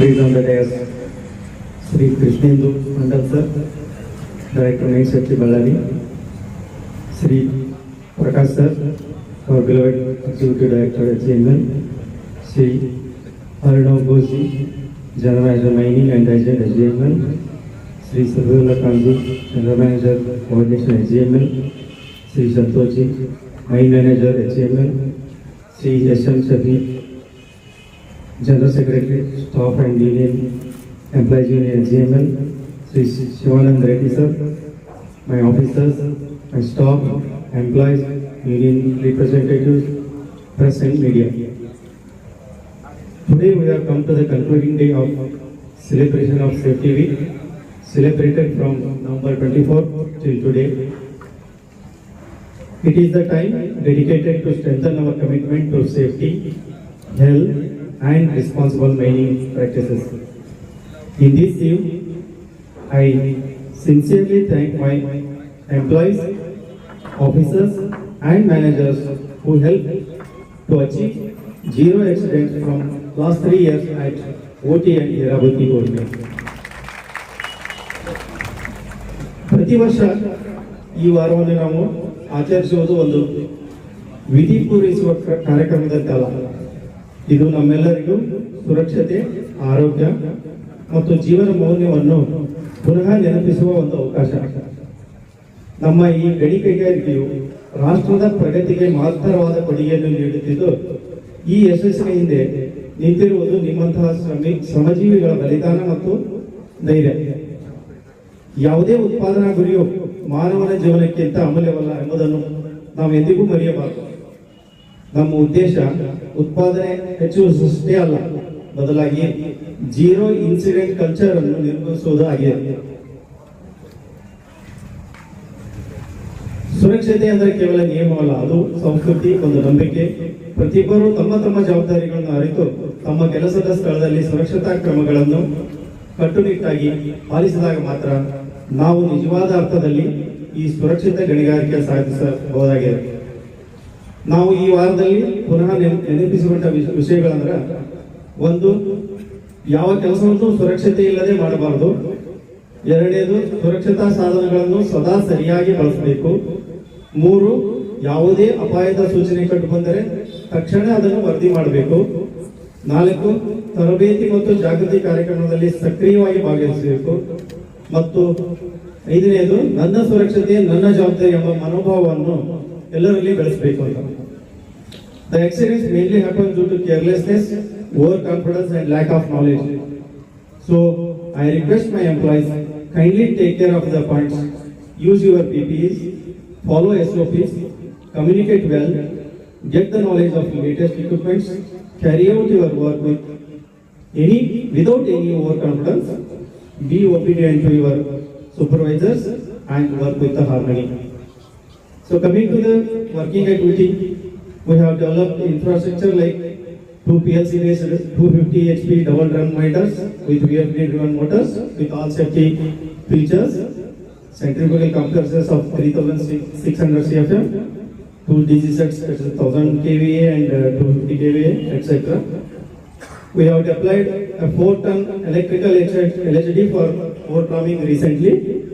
Please on the dais, Sri Krishnendu Mandal sir, Director Night Safety Ballari, Sri Prakash sir, our beloved Executive Director at HML, Sri Arnav Ghoshi, General Manager Mining and Agent HML, Sri Sarvela Kanji, General Manager Coordination at HML, Sri Santoshi, Mine Manager at HML, Sri S.M. Shafi, General Secretary, Staff and Union Employees Union GML, Sri Shivanand Reddy sir, my officers, my staff, employees, union representatives, press and media. Today we have come to the concluding day of celebration of Safety Week, celebrated from November 24 till today. It is the time dedicated to strengthen our commitment to safety, health, and responsible mining practices. In this eve, I sincerely thank my employees, officers, and managers who helped to achieve zero accidents from last three years at OT and Irabati Gold Mill. ಪ್ರತಿ ವರ್ಷ ಈ ವಾರವನ್ನು ನಾವು ಆಚರಿಸುವುದು ಒಂದು ವಿಧಿ ಪೂರೈಸುವ ಕ- ಕಾರ್ಯಕ್ರಮದಂತೆ ಅಲ್ಲ ಇದು ನಮ್ಮೆಲ್ಲರಿಗೂ ಸುರಕ್ಷತೆ, ಆರೋಗ್ಯ ಮತ್ತು ಜೀವನ ಮೌಲ್ಯವನ್ನು ಪುನಃ ನೆನಪಿಸುವ ಒಂದು ಅವಕಾಶ. ನಮ್ಮ ಈ ಗಣಿ ಕೈಗಾರಿಕೆಯು ರಾಷ್ಟ್ರದ ಪ್ರಗತಿಗೆ ಮಹತ್ತರವಾದ ಕೊಡುಗೆಯನ್ನು ನೀಡುತ್ತಿದ್ದು, ಈ ಯಶಸ್ಸಿನ ಹಿಂದೆ ನಿಂತಿರುವುದು ನಿಮ್ಮಂತಹ ಶ್ರಮಿ ಶ್ರಮಜೀವಿಗಳ ಬಲಿದಾನ ಮತ್ತು ಧೈರ್ಯ. ಯಾವುದೇ ಉತ್ಪಾದನಾ ಗುರಿಯು ಮಾನವನ ಜೀವನಕ್ಕಿಂತ ಅಮೂಲ್ಯವಲ್ಲ ಎಂಬುದನ್ನು ನಾವು ಎಂದಿಗೂ ಮರೆಯಬಾರದು. ನಮ್ಮ ಉದ್ದೇಶ ಉತ್ಪಾದನೆ ಹೆಚ್ಚು ಅಲ್ಲ. ಬದಲಾಗಿ ಜೀರೋ ಇನ್ಸಿಡೆಂಟ್ ಕಲ್ಚರ್ ಅನ್ನು ನಿರ್ಮಿಸುವುದು ಆಗಿದೆ ಸುರಕ್ಷತೆ ಅಂದರೆ ಕೇವಲ ನಿಯಮವಲ್ಲ, ಅದು ಸಂಸ್ಕೃತಿ, ಒಂದು ನಂಬಿಕೆ. ಪ್ರತಿಯೊಬ್ಬರು ತಮ್ಮ ತಮ್ಮ ಜವಾಬ್ದಾರಿಗಳನ್ನು ಅರಿತು ತಮ್ಮ ಕೆಲಸದ ಸ್ಥಳದಲ್ಲಿ ಸುರಕ್ಷತಾ ಕ್ರಮಗಳನ್ನು ಕಟ್ಟುನಿಟ್ಟಾಗಿ ಪಾಲಿಸಿದಾಗ ಮಾತ್ರ ನಾವು ನಿಜವಾದ ಅರ್ಥದಲ್ಲಿ ಈ ಸುರಕ್ಷಿತ ಗಣಿಗಾರಿಕೆ ಸಾಧಿಸಬಹುದಾಗಿದೆ. ನಾವು ಈ ವಾರದಲ್ಲಿ ಪುನಃ ನೆನ- ನೆನಪಿಸಿಕೊಂಡ ವಿಷ- ವಿಷಯಗಳಂದ್ರೆ ಒಂದು, ಯಾವ ಕೆಲಸವನ್ನು ಸುರಕ್ಷತೆ ಇಲ್ಲದೆ ಮಾಡಬಾರದು. ಎರಡನೇದು, ಸುರಕ್ಷತಾ ಸಾಧನಗಳನ್ನು ಸದಾ ಸರಿಯಾಗಿ ಬಳಸಬೇಕು. ಮೂರು, ಯಾವುದೇ ಅಪಾಯದ ಸೂಚನೆ ಕಂಡು ಬಂದರೆ ತಕ್ಷಣ ಅದನ್ನು ವರದಿ ಮಾಡಬೇಕು. ನಾಲ್ಕು, ತರಬೇತಿ ಮತ್ತು ಜಾಗೃತಿ ಕಾರ್ಯಕ್ರಮದಲ್ಲಿ ಸಕ್ರಿಯವಾಗಿ ಭಾಗವಹಿಸಬೇಕು. ಮತ್ತು ಐದನೇದು, ನನ್ನ ಸುರಕ್ಷತೆ, ನನ್ನ ಜವಾಬ್ದಾರಿ ಎಂಬ ಮನೋಭಾವವನ್ನು ಎಲ್ಲರಲ್ಲಿ ಬೆಳೆಸಬೇಕು ಅಂತ The accidents mainly happen due to carelessness, overconfidence and lack of knowledge. So I request my employees, kindly take care of the points. Use your PPEs, follow SOPs, communicate well, get the knowledge of latest equipments, carry out your work with any, without any overconfidence, be obedient to your supervisors and work with the harmony. So coming to the working activity, we have developed infrastructure like two PLC based 250 HP double drum miners with VFD driven motors with all safety features, centrifugal compressors of 3600 CFM, two DC sets at 1000 kVA and uh, 250 kVA, etc. We have deployed a 4 ton electrical LHD for ore plumbing recently.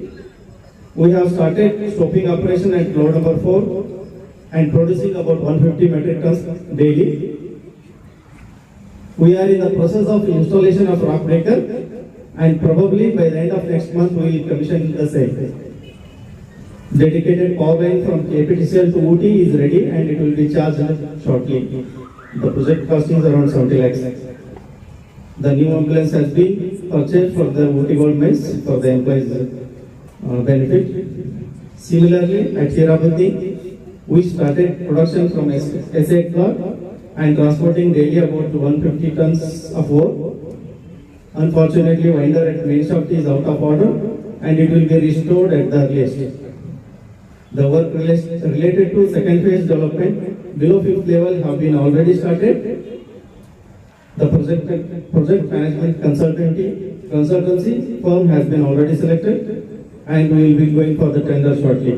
We have started stopping operation at load number four and producing about 150 metric tons daily. We are in the process of installation of rock breaker and probably by the end of next month we will commission the same. Dedicated power line from KPTCL to UT is ready and it will be charged shortly. The project cost is around 70 lakhs. The new ambulance has been purchased for the UT Gold Mines for the employees uh, benefit. Similarly, at Tirupati, we started production from S- S8 and transporting daily about 150 tons of ore. Unfortunately, winder at main shaft is out of order and it will be restored at the earliest. The work related to second phase development below fifth level have been already started. The project, project management consultancy, consultancy firm has been already selected and we will be going for the tender shortly.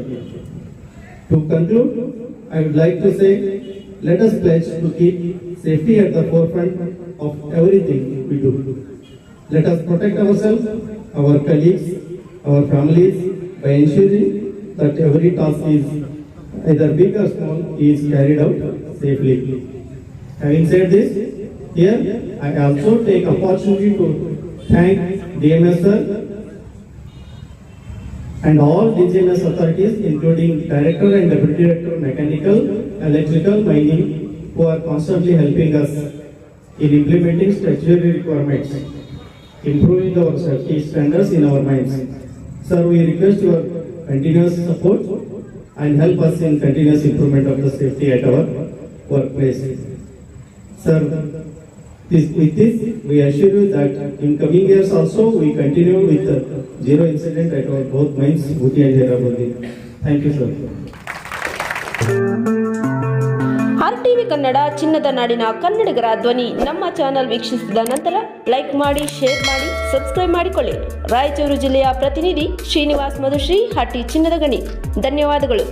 To conclude, I would like to say, let us pledge to keep safety at the forefront of everything we do. Let us protect ourselves, our colleagues, our families by ensuring that every task is either big or small is carried out safely. Having said this, here I also take opportunity to thank DMS sir and all DGMS authorities including Director and Deputy Director Mechanical, Electrical, Mining who are constantly helping us in implementing statutory requirements, improving our safety standards in our minds. Sir, we request your continuous support and help us in continuous improvement of the safety at our workplace. Sir, this, with this, we assure you that in coming years also, we continue with the zero incident at our both mines, Bhuti and Hirabandi. Thank you, sir. R TV Kannada ಚಿನ್ನದ ನಾಡಿನ ಕನ್ನಡಿಗರ ಧ್ವನಿ ನಮ್ಮ channel ವೀಕ್ಷಿಸಿದ ನಂತರ like ಮಾಡಿ share ಮಾಡಿ subscribe ಮಾಡಿಕೊಳ್ಳಿ ರಾಯಚೂರು ಜಿಲ್ಲೆಯ ಪ್ರತಿನಿಧಿ ಶ್ರೀನಿವಾಸ್ ಮಧುಶ್ರೀ ಹಟ್ಟಿ ಚಿನ್ನದ ಗಣಿ ಧನ್ಯವಾದಗಳು